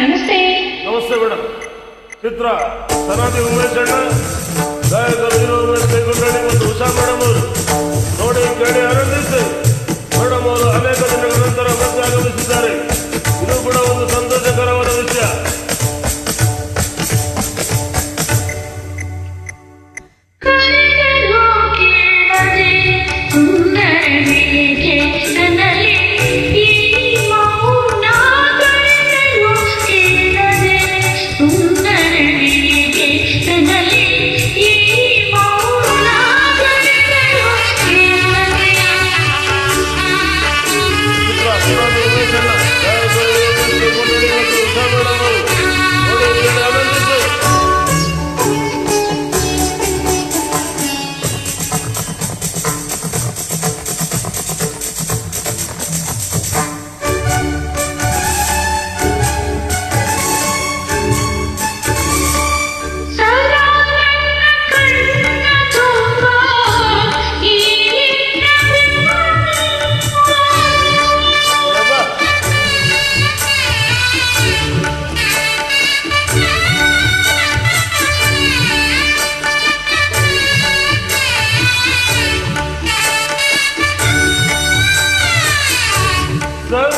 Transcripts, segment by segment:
నమస్తే నమస్తే మేడం ಚಿತ್ರ ಸನಾದಿ ಉಮೇಶ್ ಅಣ್ಣ ಗಾಯಕರು ಇರೋ ಉಮೇಶ್ ಕೈಗೊಂಡಿ ಮತ್ತು ಉಷಾ 神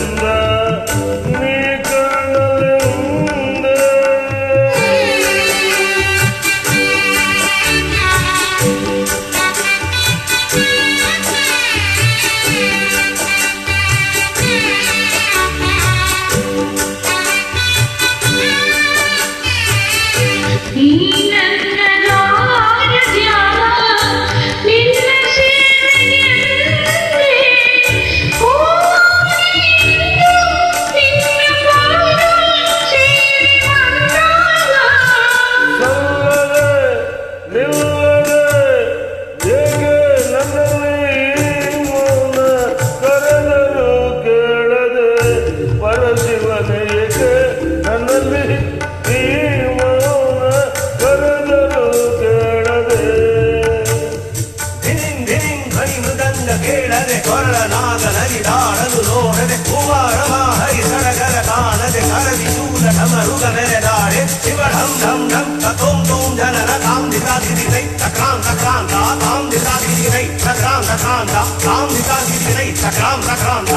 సక్రాంత రామ్ నితాజీ వినయ్ సక్రాంత క్రాంత